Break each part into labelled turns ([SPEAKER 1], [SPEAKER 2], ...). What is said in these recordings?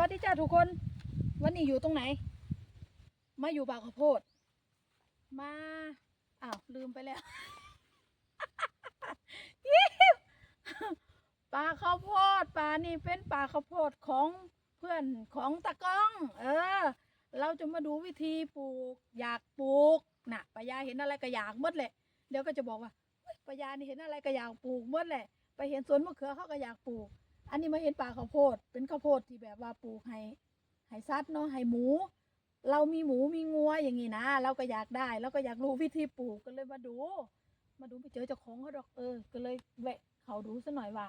[SPEAKER 1] วัสดีจ้าทุกคน วันนี้อยู่ตรงไหน มาอยู่ป่าข้าวโพด มาอ้าวลืมไปแล้วป่าข้าวโพดป่านี่เป็นป่าข้าวโพดของเพื่อนของตะก้อง เออ เราจะมาดูวิธีปลูก อยากปลูกน่ะปายาเห็นอะไรก็อยากหมดแหละเดี๋ยวก็จะบอกว่าปายานี่เห็นอะไรก็อยากปลูกหมดแหละไปเห็นสวนมะเขือเขาก็อยากปลูก อันนี้มาเห็นป่าข้าวโพด เป็นข้าวโพดที่แบบว่าปลูกให้ให้สัตว์เนาะให้หมู เรามีหมูมีงัวอย่างงี้นะ เราก็อยากได้เราก็อยากรู้วิธีปลูกก็เลยมาดู มาดูไปเจอเจ้าของเขาดอกเออ ก็เลยแวะเขาดูซะหน่อยว่า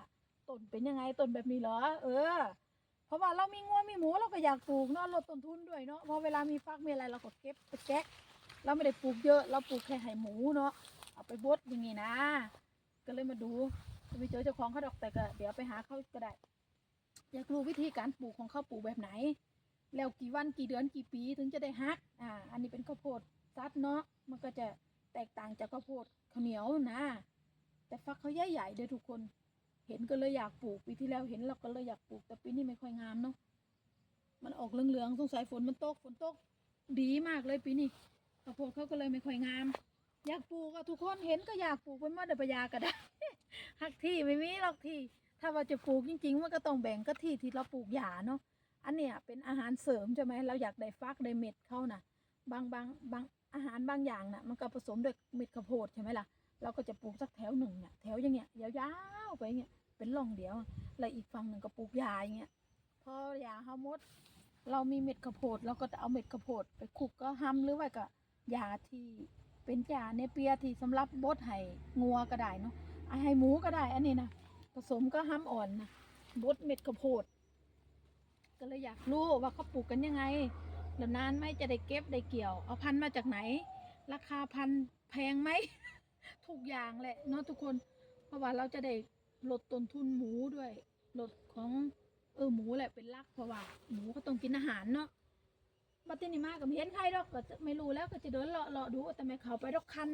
[SPEAKER 1] ต้นเป็นยังไงต้นแบบนี้เหรอ เออ เพราะว่าเรามีงัวมีหมูเราก็อยากปลูกเนาะลดต้นทุนด้วยเนาะเพราะเวลามีฟักมีอะไรเราก็เก็บไปแก๊กเราไม่ได้ปลูกเยอะ เราปลูกแค่ให้หมูเนาะเอาไปบดอย่างงี้นะ ก็เลยมาดู ไปเจอเจ้าของเขาดอกแต่ก็เดี๋ยวไปหาเขาก็ได้ อยากรู้วิธีการปลูกของเขาปลูกแบบไหน แล้วกี่วันกี่เดือนกี่ปีถึงจะได้ฮัก อ่า อันนี้เป็นข้าวโพดซัดเนาะ มันก็จะแตกต่างจากข้าวโพดข้าวเหนียวนะ แต่ฟักเขาใหญ่ใหญ่ๆเด้อทุกคน เห็นก็เลยอยากปลูกปีที่แล้วเห็นเราก็เลยอยากปลูกแต่ปีนี้ไม่ค่อยงามเนาะ มันออกเหลืองๆสงสัยฝนมันตกฝนตกดีมากเลยปีนี้ข้าวโพดเขาก็เลยไม่ค่อยงาม อยากปลูกอะทุกคนเห็นก็อยากปลูกเป็นมะเดปยาก็ได้ หักที่ไม่มีหรอกที่ถ้าว่าจะปลูกจริงๆมันก็ต้องแบ่งก็ที่ที่เราปลูกหญ้าเนาะอันเนี้ยเป็นอาหารเสริมใช่ไหมเราอยากได้ฟักได้เม็ดเขานะบางบางบางอาหารบางอย่างน่ะมันก็ผสมด้วยเม็ดข้าวโพดใช่ไหมล่ะเราก็จะปลูกสักแถวหนึ่งเนี่ยแถวอย่างเงี้ยยาวๆไปเงี้ยเป็นร่องเดียวแล้วอีกฝั่งหนึ่งก็ปลูกยาอย่างเงี้ยพอยาเฮาหมด เรามีเม็ดข้าวโพดเราก็จะเอาเม็ดข้าวโพดไปคลุกก็ห้ำหรือว่าก็ยาที่เป็นยาเนเปียที่สำหรับบดให้งัวก็ได้เนาะ ให้หมูก็ได้ อันนี้นะผสมก็ห้ำอ่อนนะบดเม็ดข้าวโพด ก็เลยอยากรู้ว่าเขาปลูกกันยังไงแล้วนานไหมจะได้เก็บได้เกี่ยว เอาพันธุ์มาจากไหน ราคาพันธุ์แพงไหม ทุกอย่างแหละเนาะทุกคน เพราะว่าเราจะได้ลดต้นทุนหมูด้วย ลดของเออหมูแหละเป็นลักเพราะว่าหมูเขาต้องกินอาหารเนาะบัตินี่มากับเห็นใครดอกก็จะไม่รู้แล้วก็จะเดินเลาะเลาะดูแต่ไม่เขาไปดอกคัน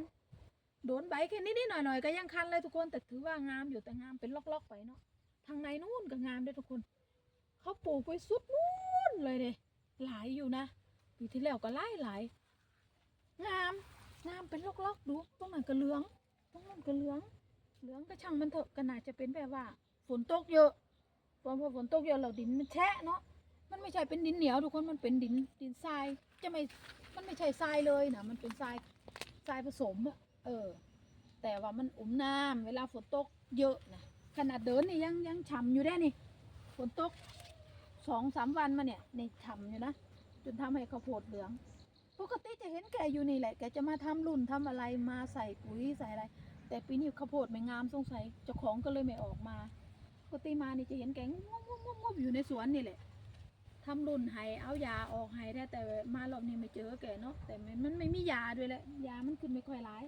[SPEAKER 1] โดนใบแค่นิดๆหน่อยๆก็ยังคันเลยทุกคนแต่ถือว่างามอยู่แต่งามเป็นล็อกๆไปเนาะทางในนู่นก็งามด้วยทุกคนเขาปลูกไปสุดนู่นเลยเด้หลายอยู่นะปีที่แล้วก็หลายหลายงามงามเป็นลอกๆดูตรงนั้นก็เหลืองตรงนั้นก็เหลือง เหลืองก็ช่างมันเถอะก็น่าจะเป็นแบบว่า ฝนตกเยอะพอพอฝนตกเยอะเราดินมันแฉะเนาะมันไม่ใช่เป็นดินเหนียวทุกคนมันเป็นดินดินทรายจะไม่มันไม่ใช่ทรายเลยนะมันเป็นทรายทรายผสมอะ เออ แต่ว่ามันอุ่มน้ำเวลาฝนตกเยอะนะขนาดเดินนี่ยังยังฉ่ำอยู่ได้นี่ฝนตกสองสามวันมาเนี่ยในฉ่ำอยู่นะจนทำให้ข้าวโพดเหลือง ปกติจะเห็นแกอยู่นี่แหละแกจะมาทำรุ่นทำอะไรมาใส่ปุ๋ยใส่อะไร แต่ปีนี้ข้าวโพดไม่งามสงสัยเจ้าของก็เลยไม่ออกมาปกติมานี่จะเห็นแกงงบงบงบอยู่ในสวนนี่แหละทำรุ่นให้เอายาออกให้ได้แต่มารอบนี้ไม่เจอแกเนาะแต่มันมันไม่มียาด้วยแหละยามันขึ้นไม่ค่อยร้าย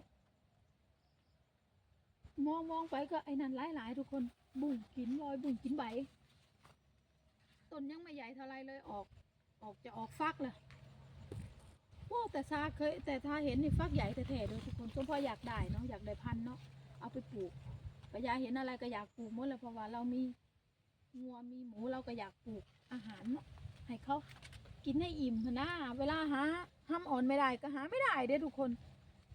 [SPEAKER 1] มองมองไปก็ไอ้นั่นหลายหลายๆทุกคนบุ่งกินลอยบุ่งกินใบต้นยังไม่ใหญ่เท่าไรเลยออกออกจะออกฟักเลยโอ้แต่ซาเคย แต่ถ้าเห็นนี่ฟักใหญ่แท้ๆเลยทุกคนสมพออยากได้เนาะอยากได้พันเนาะเอาไปปลูกก็อยาเห็นอะไรก็อยากปลูกหมดเลยเพราะว่าเรามีงัวมีหมูเราก็อยากปลูกอาหารเนาะให้เขากินให้อิ่มนนะเวลาหาห้ามอ่อนไม่ได้ก็หาไม่ได้เด้ทุกคน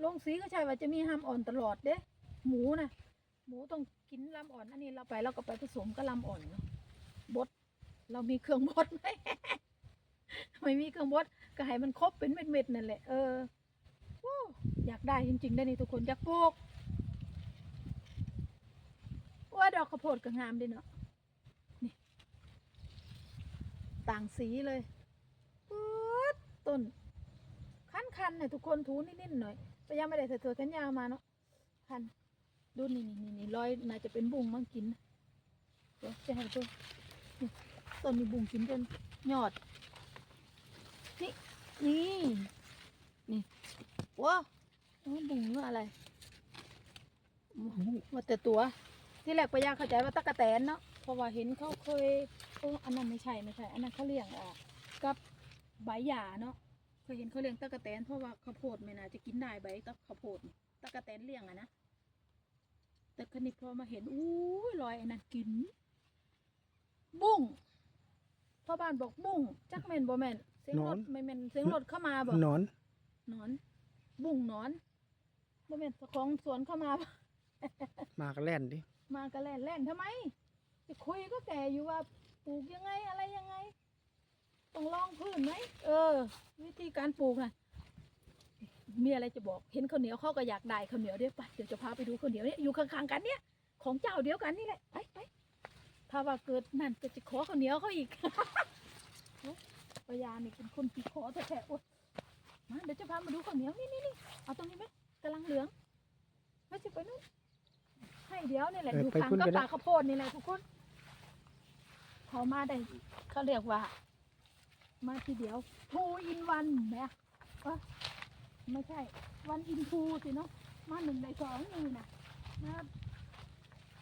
[SPEAKER 1] ลงสีก็ใช่ว่าจะมีห้ามอ่อนตลอดเด้ หมูนะหมูต้องกินลำอ่อน อันนี้เราไปเราก็ไปผสมกับลำอ่อนเนาะบดเรามีเครื่องบดไหมไม่มีเครื่องบดก็ให้มันครบเป็นเม็ดๆนั่นแหละเออโอ้อยากได้จริงๆได้นี่ทุกคนอยากปลูกว่าดอกข้าวโพดก็งามดีเนาะนี่ต่างสีเลยปึ๊ดต้นคันๆเนี่ยทุกคนถูนิดๆหน่อยแต่ยังไม่ได้เสื้อแขนยาวมาเนาะคัน ดูนี่นี่นี่นี่รอยน่าจะเป็นบุ้งมั้งกินเดี๋ยวจะให้ดูนี่ต้นมีบุ้งกินจนยอด นี่นี่นี่ว้าวบุ้งหรืออะไรว่าแต่ตัว ที่แรกปยาเข้าใจว่าตะกะแตนเนาะเพราะว่าเห็นเขาเคยเอออันนั้นไม่ใช่ไม่ใช่ อันนั้นเขาเลี้ยงอะกับใบหญ้าเนาะเคยเห็นเขาเลี้ยงตะกะแตนเพราะว่าข้าวโพดไม่น่าจะกินได้ใบตะข้าวโพดตะกะแตนเลี้ยงอะนะ แต่คณิตพอมาเห็นอู้ยลอยไอ้นั่นกิน บุ้งพพ่อบ้านบอกบุ้งจักแม่นบ่แม่นเสียง
[SPEAKER 2] หน
[SPEAKER 1] ร
[SPEAKER 2] อน
[SPEAKER 1] ถไม่แม่นเสียงรถเข้ามาบ่
[SPEAKER 2] หนอน
[SPEAKER 1] หนอน บุ้งหนอนบ่แม่นเจ้าของสวนเข้ามาบ่
[SPEAKER 2] มากระแล่นดิ
[SPEAKER 1] มากระแล่นแล่นทำไมจะคุยก็แกอยู่ว่าปลูกยังไงอะไรยังไง ต้องลองพื้นไหมเออ วิธีการปลูกนะ มีอะไรจะบอกเห็นข้าวเหนียวเขาก็อยากได้ข้าวเหนียวด้วยไปเดี๋ยวจะพาไปดูข้าวเหนียวเนี่ยอยู่ข้างๆกันเนี่ยของเจ้าเดียวกันนี่แหละไปไปถ้าว่าเกิดนั่นก็จะขอข้าวเหนียวเขาอีกเฮ้ยปยานี่เป็นคนที่ขอแต่แท้ๆโอ๊ยมาเดี๋ยวจะพามาดูข้าวเหนียวนี่นี่นี่เอาตรงนี้ไหมกำลังเหลืองไม่ใช่ไปนู่นให้เดี๋ยวนี่แหละอยู่ข้างกับป่าข้าวโพดนี่แหละทุกคนพอมาได้เขาเรียกว่า มาทีเดียวทูอินวันแหมเอ้ย ไม่ใช่ วันอินทูสิเนาะมาหนึ่งในสองนี่นะมา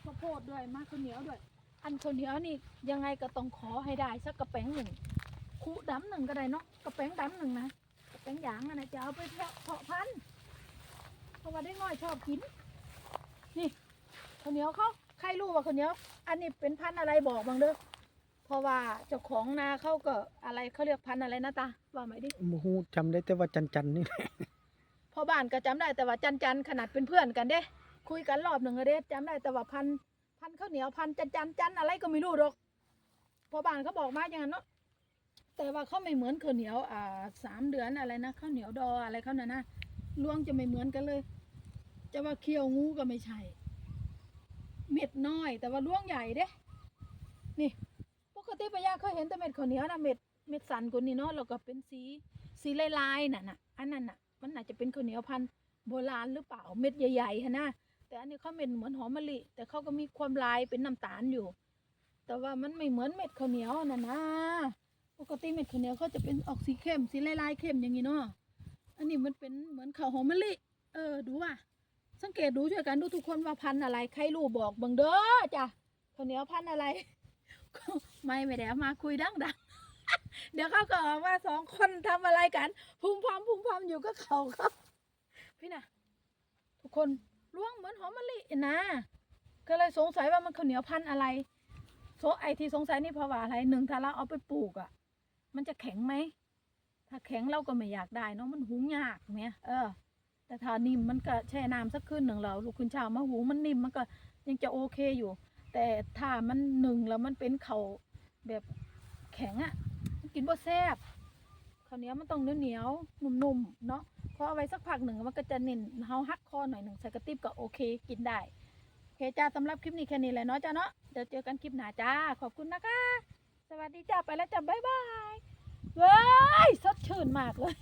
[SPEAKER 1] ข้าวโพดด้วยมาข้าวเหนียวด้วย อันข้าวเหนียวนี่ยังไงก็ต้องขอให้ได้สักกระแป้งหนึ่งคูดำหนึ่งก็ได้เนาะกระแป้งดำหนึ่งนะกระแป้งหยางนะจะเอาไปเพาะพันธุ์เพราะว่าได้ง่อยชอบกิน นี่ข้าวเหนียวเขาใครรู้ว่าข้าวเหนียว อันนี้เป็นพันธุ์อะไรบอกบางเด้อเพราะว่าเจ้าของนาเขาก็อะไรเขาเรียกพันธุ์อะไรนะตาว่าไหมดิ
[SPEAKER 2] โมฮูจำได้แต่ว่าจันจันนี่แหละ
[SPEAKER 1] พ่อบ้านก็จำได้แต่ว่าจันจันขนาดเป็นเพื่อนกันเด้ คุยกันรอบหนึ่งอะเด้จำได้แต่ว่าพันพันข้าวเหนียวพันจันจันจันอะไรก็ไม่รู้หรอกพ่อบ้านเขาบอกมาอย่างนั้นเนาะแต่ว่าเขาไม่เหมือนข้าวเหนียวอ่าสามเดือนอะไรนะข้าวเหนียวดออะไรเขาน่ะนะลวงจะไม่เหมือนกันเลย จะว่าเคี่ยวงูก็ไม่ใช่เม็ดน้อย แต่ว่าลวงใหญ่เด้ นี่ปกติปยาเคยเห็นแต่เม็ดข้าวเหนียวนะเม็ดเม็ดสันกว่านี้เนาะแล้วก็เป็นสีสีลายๆน่ะน่ะอันนั้นน่ะ มันอาจจะเป็นข้าวเหนียวพันธุ์โบราณหรือเปล่าเม็ดใหญ่ๆฮะนะแต่อันนี้เขาเม็ดเหมือนหอมมะลิ แต่เขาก็มีความลายเป็นน้ำตาลอยู่ แต่ว่ามันไม่เหมือนเม็ดข้าวเหนียวน่ะนะปกติเม็ดข้าวเหนียวเขาจะเป็นออกสีเข้มสีลายๆเข้มอย่างนี้เนาะอันนี้มันเป็นเหมือนข้าวหอมมะลิเออดูว่าสังเกตดูช่วยกันดูทุกคนว่าพันธุ์อะไรใครรู้บอกบังเด้อจ้ะข้าวเหนียวพันธุ์อะไร ไม่ไม่ได้มาคุยดังๆ เดี๋ยวเขาก็ออกว่าสองคนทำอะไรกันพุ่มพำพุ่มพำอยู่ก็เขาครับพี่นะทุกคนล่วงเหมือนหอมมะลินะก็เลยสงสัยว่ามันข้าวเหนียวพันอะไรโซไอที่สงสัยนี่เพราะว่าอะไรหนึ่งถ้าเราเอาไปปลูกอะ มันจะแข็งไหมถ้าแข็งเราก็ไม่อยากได้เนาะมันหุงยากเนี่ยเออ แต่ถ้านิ่มมันก็แช่น้ำสักคืนหนึ่งเราลูกคุณช้ามาหุงมันนิ่มมันก็ยังจะโอเคอยู่ แต่ถ้ามันหนึ่งแล้วมันเป็นเขาแบบแข็งอะ่ะ กินบ่แซ่บข้าวเหนียวมันต้องเหนียวๆนุ่มๆเนาะพอเอาไว้สักพักหนึ่งมันก็จะเนิ่นเฮาฮักคอหน่อยหนึ่งใส่กระติบก็โอเคกินได้โอเคจ้าสำหรับคลิปนี้แค่นี้แหละเนาะจ้าเนาะเดี๋ยวเจอกันคลิปหน้าจ้าขอบคุณนะคะ สวัสดีจ้าไปแล้วจ้าบ๊ายบายเว้ยสดชื่นมากเลย